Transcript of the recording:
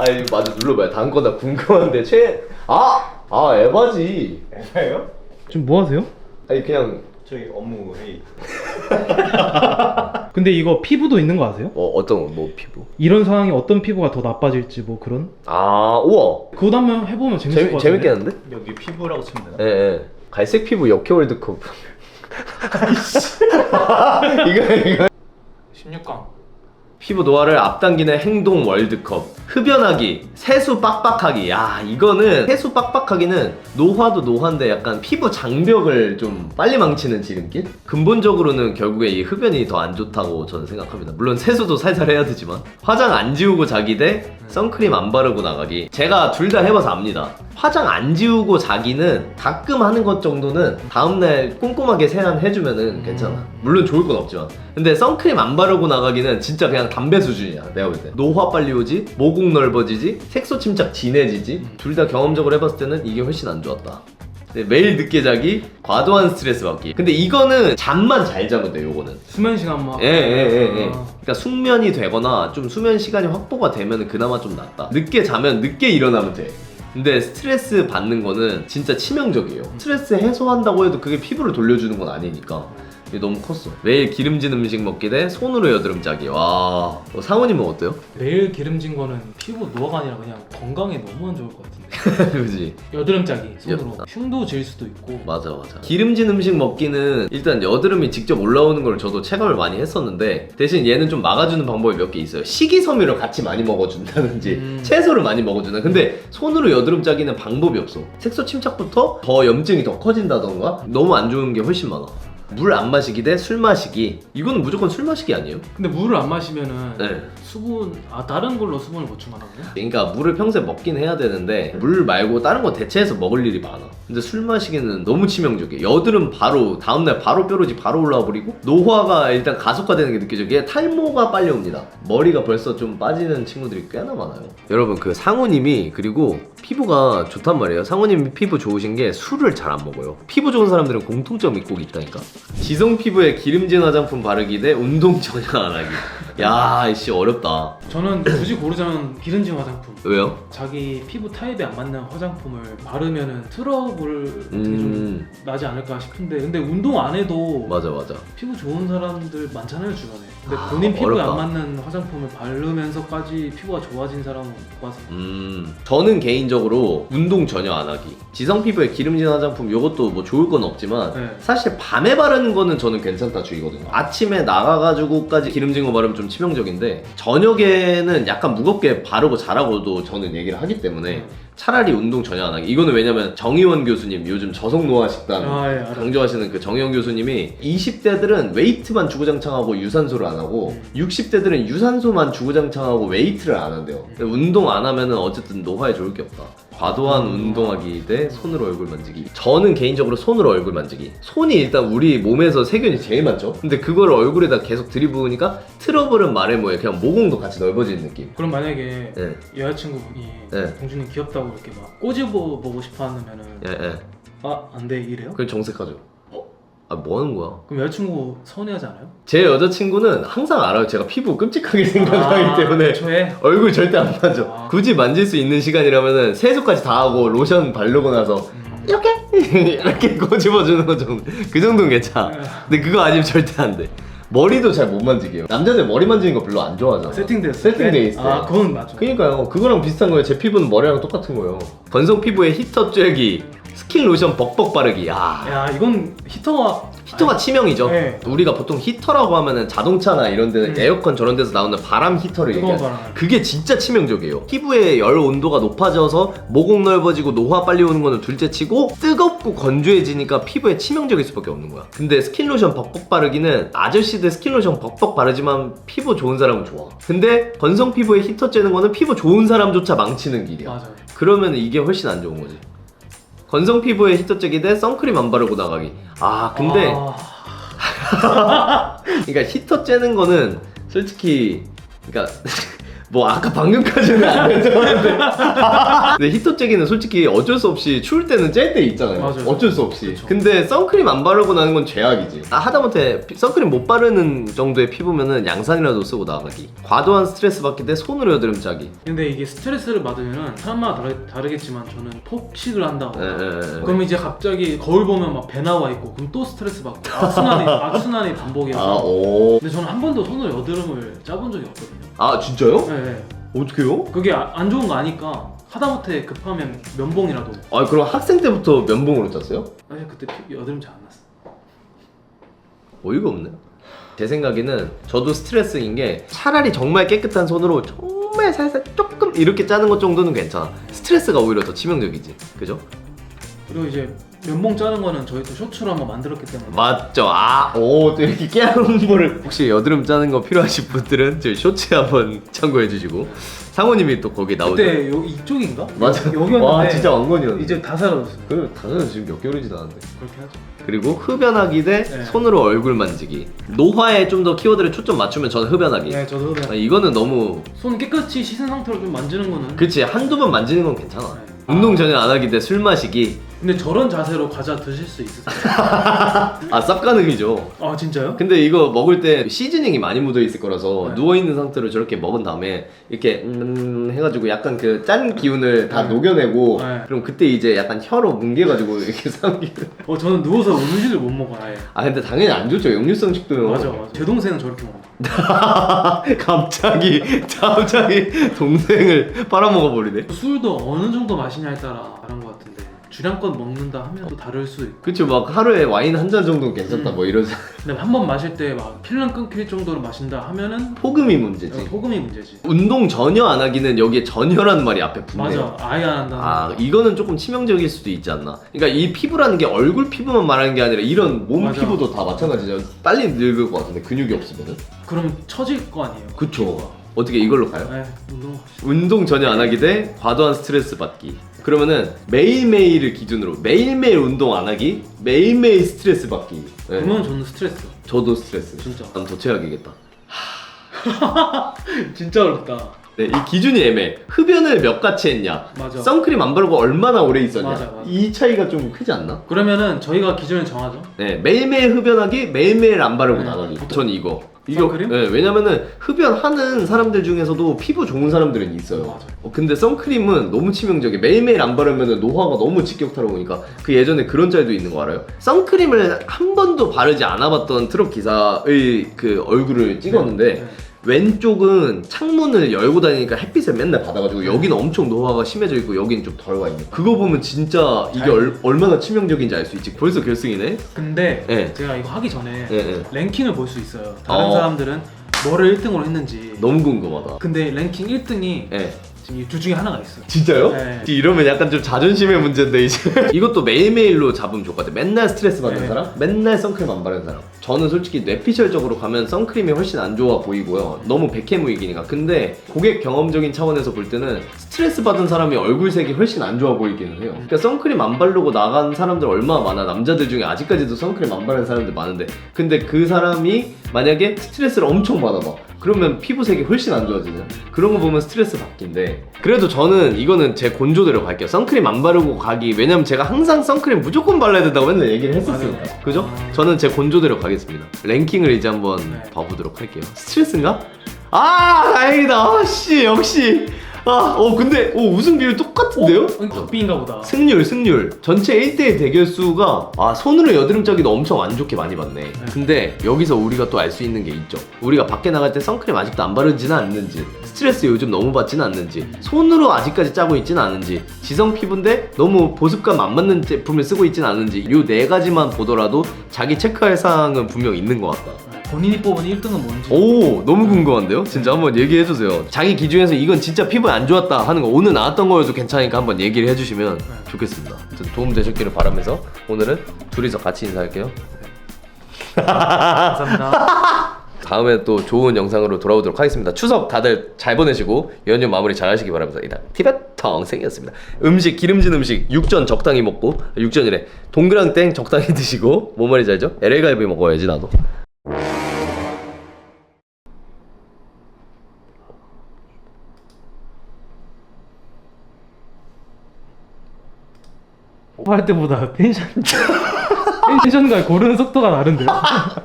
아 이거 맞아 눌러봐요. 다음 거나 궁금한데 최 아! 아 에바지. 에바예요? 지금 뭐 하세요? 아니 그냥 저희 업무 회의. 근데 이거 피부도 있는 거 아세요? 어 어떤 뭐 피부? 이런 상황이 어떤 피부가 더 나빠질지 뭐 그런? 아 우와 그것도 한번 해보면 재밌을 재미 것 같은데. 재밌겠는데? 여기 피부라고 치면 되나? 예, 예. 갈색 피부 역회 월드컵. 이거 이거 16강. 피부 노화를 앞당기는 행동 월드컵. 흡연하기 세수 빡빡하기. 야 이거는 세수 빡빡하기는 노화도 노화인데 약간 피부 장벽을 좀 빨리 망치는 지름길? 근본적으로는 결국에 이 흡연이 더 안 좋다고 저는 생각합니다. 물론 세수도 살살 해야 되지만. 화장 안 지우고 자기 대 선크림 안 바르고 나가기. 제가 둘 다 해봐서 압니다. 화장 안 지우고 자기는 가끔 하는 것 정도는 다음날 꼼꼼하게 세안해주면은 괜찮아. 물론 좋을 건 없지만 근데 선크림 안 바르고 나가기는 진짜 그냥 담배 수준이야 내가 볼 때 노화 빨리 오지 모공 넓어지지 색소 침착 진해지지 둘 다 경험적으로 해봤을 때는 이게 훨씬 안 좋았다 네, 매일 늦게 자기 과도한 스트레스 받기 근데 이거는 잠만 잘 자면 돼 요거는 수면 시간만. 예, 예, 예, 예. 아. 그러니까 숙면이 되거나 좀 수면 시간이 확보가 되면 그나마 좀 낫다. 늦게 자면 늦게 일어나면 돼. 근데 스트레스 받는 거는 진짜 치명적이에요. 스트레스 해소한다고 해도 그게 피부를 돌려주는 건 아니니까. 이게 너무 컸어. 매일 기름진 음식 먹기 대 손으로 여드름 짜기. 와. 어, 상원님은 어때요? 매일 기름진 거는 피부 노화가 아니라 그냥 건강에 너무 안 좋을 것 같은데. 그지? 여드름 짜기 손으로 여- 흉도 질 수도 있고. 맞아 맞아 기름진 음식 먹기는 일단 여드름이 직접 올라오는 걸 저도 체감을 많이 했었는데 대신 얘는 좀 막아주는 방법이 몇 개 있어요 식이섬유를 같이 많이 먹어준다든지 음. 채소를 많이 먹어준다 근데 손으로 여드름 짜기는 방법이 없어 색소 침착부터 더 염증이 더 커진다던가 너무 안 좋은 게 훨씬 많아 물 안 마시기 대 술 마시기. 이건 무조건 술 마시기 아니에요? 근데 물을 안 마시면은 네. 수분 아 다른 걸로 수분을 보충하라고요? 그러니까 물을 평소에 먹긴 해야 되는데 물 말고 다른 거 대체해서 먹을 일이 많아. 근데 술 마시기는 너무 치명적이야 여드름 바로 다음날 바로 뾰루지 바로 올라와 버리고 노화가 일단 가속화되는 게 느껴져 이게 탈모가 빨리 옵니다. 머리가 벌써 좀 빠지는 친구들이 꽤나 많아요. 여러분 그 상우님이 그리고 피부가 좋단 말이에요. 상우님 피부 좋으신 게 술을 잘 안 먹어요. 피부 좋은 사람들은 공통점이 꼭 있다니까 지성 피부에 기름진 화장품 바르기 대 운동 전혀 안 하기 야 이씨 어렵다 저는 굳이 고르자면 기름진 화장품. 왜요? 자기 피부 타입에 안 맞는 화장품을 바르면은 트러블 같은 게좀 음 나지 않을까 싶은데 근데 운동 안 해도 맞아 맞아 피부 좋은 사람들 많잖아요 주변에 근데 아, 본인 피부에 어렵다. 안 맞는 화장품을 바르면서까지 피부가 좋아진 사람은 못 봐서 음 저는 개인적으로 운동 전혀 안 하기 지성 피부에 기름진 화장품 요것도 뭐 좋을 건 없지만 네. 사실 밤에 바르는 거는 저는 괜찮다 주의거든요 아침에 나가가지고까지 기름진 거 바르면 좀 치명적인데 저녁에는 약간 무겁게 바르고 자라고도 저는 얘기를 하기 때문에 음. 차라리 운동 전혀 안 하기 이거는 왜냐면 정의원 교수님 요즘 저속노화 식단 아, 예, 알아요. 강조하시는 그 정영 교수님이 20대들은 웨이트만 주구장창하고 유산소를 안 하고 음. 60대들은 유산소만 주구장창하고 웨이트를 안 한대요. 근데 운동 안 하면은 어쨌든 노화에 좋을 게 없다. 과도한 음. 운동하기 대 손으로 얼굴 만지기. 저는 개인적으로 손으로 얼굴 만지기. 손이 일단 우리 몸에서 세균이 제일 많죠. 근데 그걸 얼굴에다 계속 들이부으니까 트러블은 말해 뭐해 그냥 모공도 같이 넓어지는 느낌. 그럼 만약에 예, 여자친구분이 네. 동준이 귀엽다고 이렇게 막 꼬집어 보고 싶어 하면은 예, 예. 아 안 돼 이래요? 그럼 정색하죠. 어? 아, 뭐 하는 거야? 그럼 여자친구 서운해하지 않아요? 제 여자친구는 항상 알아요. 제가 피부 끔찍하게 생각하기 아, 때문에 저의 얼굴 절대 안 만져. 아. 굳이 만질 수 있는 시간이라면은 세수까지 다 하고 로션 바르고 나서 음. 이렇게 이렇게 꼬집어주는 거 정도. 그 정도는 괜찮아. 근데 그거 아니면 절대 안 돼. 머리도 잘 못 만지게요. 남자들 머리 만지는 거 별로 안 좋아하잖아. 세팅됐을 세팅돼 때? 있을 때. 아 그건 맞죠 그니까요. 그거랑 비슷한 거예요. 제 피부는 머리랑 똑같은 거예요. 건성 피부에 히터 쬐기, 스킨 로션 벅벅 바르기. 야. 야 이건 히터가 히터가 치명이죠. 네. 우리가 보통 히터라고 하면은 자동차나 이런 데는 음. 에어컨 저런 데서 나오는 바람 히터를 뜨거운 얘기하죠. 바람. 그게 진짜 치명적이에요. 피부의 열 온도가 높아져서 모공 넓어지고 노화 빨리 오는 거는 둘째 치고 뜨겁고 건조해지니까 피부에 치명적일 수밖에 없는 거야. 근데 스킨로션 벅벅 바르기는 아저씨들 스킨로션 벅벅 바르지만 피부 좋은 사람은 좋아. 근데 건성 피부에 히터 쬐는 거는 피부 좋은 사람조차 망치는 길이야. 맞아요 그러면 이게 훨씬 안 좋은 거지. 건성 피부에 히터 쬐기 대 선크림 안 바르고 나가기. 아 근데 아, 그러니까 히터 쬐는 거는 솔직히 그러니까 뭐 아까 방금까지는 안 됐었는데 근데 히토제기는 솔직히 어쩔 수 없이 추울 때는 짤때 있잖아요 맞아요. 어쩔 수 없이 그쵸. 근데 선크림 안 바르고 나는 건 죄악이지 아, 하다못해 피- 선크림 못 바르는 정도의 피부면은 양산이라도 쓰고 나가기 과도한 스트레스 받기 때 손으로 여드름 짜기 근데 이게 스트레스를 받으면은 사람마다 다르, 다르겠지만 저는 폭식을 한다거나 예, 예, 예. 그럼 이제 갑자기 거울 보면 막 배 나와 있고 그럼 또 스트레스 받고 악순환이 악순환이 반복이어서 아, 오. 근데 저는 한 번도 손으로 여드름을 짜본 적이 없거든요. 아 진짜요? 네, 네. 어떻게요? 그게 아- 안 좋은 거 아니까 하다못해 급하면 면봉이라도. 아 그럼 학생 때부터 면봉으로 짰어요? 사실 그때 피- 여드름 잘 안 났어. 어이가 없네. 제 생각에는 저도 스트레스인 게 차라리 정말 깨끗한 손으로 정말 살살 조금 이렇게 짜는 것 정도는 괜찮아. 스트레스가 오히려 더 치명적이지. 그죠? 그리고 이제 면봉 짜는 거는 저희 또 쇼츠로 한번 만들었기 때문에. 맞죠. 아, 오, 또 이렇게 깨알은 거를. 혹시 여드름 짜는 거 필요하신 분들은 저희 쇼츠 한번 참고해 주시고. 상호님이 또 거기 나오죠. 그때 요 이쪽인가? 맞아. 여기였는데 와, 진짜 왕건이었는데. 이제 다 사라졌어요. 그래, 당연히 지금 몇 개월이 지났는데. 그렇게 하죠. 그리고 흡연하기 대 네. 손으로 얼굴 만지기. 노화에 좀 더 키워드를 초점 맞추면 저는 흡연하기. 네, 저도 아, 그냥 이거는 너무 손 깨끗이 씻은 상태로 좀 만지는 거는. 그치 한두 번 만지는 건 괜찮아 네. 운동 전혀 안 하기 대 술 마시기 근데 저런 자세로 과자 드실 수 있으세요? 아 쌉가능이죠 아 진짜요? 근데 이거 먹을 때 시즈닝이 많이 묻어 있을 거라서 네. 누워 있는 상태로 저렇게 먹은 다음에 이렇게 음 해가지고 약간 그 짠 기운을 다 네. 녹여내고 네. 그럼 그때 이제 약간 혀로 뭉개가지고 이렇게 삼기 어 저는 누워서 음식을 못 먹어 아예. 아 근데 당연히 안 좋죠 역류성 식도요 맞아 맞아. 제 동생은 저렇게 먹어. 갑자기 갑자기 동생을 빨아먹어 버리네 술도 어느 정도 마시냐에 따라 다른 것 같은데 주량껏 먹는다 하면 또 다를 수 있고 그쵸 막 하루에 와인 한 잔 정도는 괜찮다 음. 뭐 이러지 근데 한 번 마실 때 막 필름 끊길 정도로 마신다 하면은 폭음이 문제지 소금이 문제지 운동 전혀 안 하기는 여기에 전혀라는 말이 앞에 붙네요. 맞아 아예 안 한다 아 이거는 조금 치명적일 수도 있지 않나? 그러니까 이 피부라는 게 얼굴 피부만 말하는 게 아니라 이런 몸 맞아. 피부도 다 마찬가지죠. 빨리 늙을 것 같은데 근육이 없으면은. 그럼 처질 거 아니에요 그쵸. 어떻게 이걸로 가요? 네 운동 운동 전혀 안 하기 대 과도한 스트레스 받기. 그러면은 매일매일을 기준으로 매일매일 운동 안 하기, 매일매일 스트레스 받기. 네. 그러면 저는 스트레스 저도 스트레스. 진짜. 난더 최악이겠다. 진짜 어렵다 네, 이 기준이 애매해. 흡연을 몇 가치 했냐? 맞아. 선크림 안 바르고 얼마나 오래 있었냐? 맞아, 맞아. 이 차이가 좀 크지 않나? 그러면은 저희가 기준을 정하죠 네, 매일매일 흡연하기, 매일매일 안 바르고 네. 나가기. 전 이거. 이거 선크림? 네, 왜냐면은 흡연하는 사람들 중에서도 피부 좋은 사람들은 있어요. 맞아. 어, 근데 선크림은 너무 치명적이야. 매일매일 안 바르면 노화가 너무 직격타로 오니까 그 예전에 그런 짤도 있는 거 알아요? 선크림을 한 번도 바르지 않아봤던 트럭 기사의 그 얼굴을 찍었는데 네. 왼쪽은 창문을 열고 다니니까 햇빛을 맨날 받아가지고 여기는 엄청 노화가 심해져 있고 여기는 좀 덜 와 있는 그거 보면 진짜 이게 잘- 얼, 얼마나 치명적인지 알 수 있지 벌써 결승이네 근데 네. 제가 이거 하기 전에 예, 예. 랭킹을 볼 수 있어요 다른 어. 사람들은 뭐를 1등으로 했는지 너무 궁금하다 근데 랭킹 1등이 예. 이 둘 중에 하나가 있어요. 진짜요? 네. 이러면 약간 좀 자존심의 문제인데 이제. 이것도 매일매일로 잡으면 좋을 것 같아 맨날 스트레스 받는 네. 사람 맨날 선크림 안 바르는 사람. 저는 솔직히 뇌피셜적으로 가면 선크림이 훨씬 안 좋아 보이고요. 너무 백해무익이니까. 근데 고객 경험적인 차원에서 볼 때는 스트레스 받은 사람이 얼굴색이 훨씬 안 좋아 보이기는 해요. 그러니까 선크림 안 바르고 나간 사람들 얼마나 많아? 남자들 중에 아직까지도 선크림 안 바르는 사람들 많은데. 근데 그 사람이 만약에 스트레스를 엄청 받아 봐 그러면 피부색이 훨씬 안 좋아지는 그런 거 보면 스트레스 받기인데 그래도 저는 이거는 제 본조대로 갈게요 선크림 안 바르고 가기 왜냐면 제가 항상 선크림 무조건 발라야 된다고 맨날 얘기를 맞아요. 그죠? 아. 저는 제 본조대로 가겠습니다 랭킹을 이제 한번 네. 봐보도록 할게요 스트레스인가? 아 다행이다 아, 씨 역시 아 어 근데 어, 우승 비율 똑같은데요? 어? 박비인가 보다. 승률 승률. 전체 1대1 대결 수가 아 손으로 여드름 짜기도 엄청 안 좋게 많이 받네. 근데 여기서 우리가 또 알 수 있는 게 있죠. 우리가 밖에 나갈 때 선크림 아직도 안 바르지는 않는지 스트레스 요즘 너무 받지는 않는지 손으로 아직까지 짜고 있지는 않은지 지성 피부인데 너무 보습감 안 맞는 제품을 쓰고 있지는 않은지 요 네 가지만 보더라도 자기 체크할 사항은 분명 있는 것 같다. 네, 본인이 뽑은 1등은 뭔지 오 너무 궁금한데요? 진짜 한번 얘기해 주세요. 자기 기준에서 이건 진짜 피부에 안 좋았다 하는 거 오늘 나왔던 거여도 괜찮으니까 한번 얘기를 해주시면 좋겠습니다. 아무튼 도움 되셨기를 바라면서 오늘은 둘이서 같이 인사할게요. 감사합니다 다음에 또 좋은 영상으로 돌아오도록 하겠습니다. 추석 다들 잘 보내시고 연휴 마무리 잘 하시기 바랍니다. 이상 티베텅생이었습니다. 음식 기름진 음식 육전 적당히 먹고 육전이래 동그랑땡 적당히 드시고 뭐 말인지 알죠? LA 갈비 먹어야지 나도. 할 때보다 텐션 텐션과 고르는 속도가 다른데요?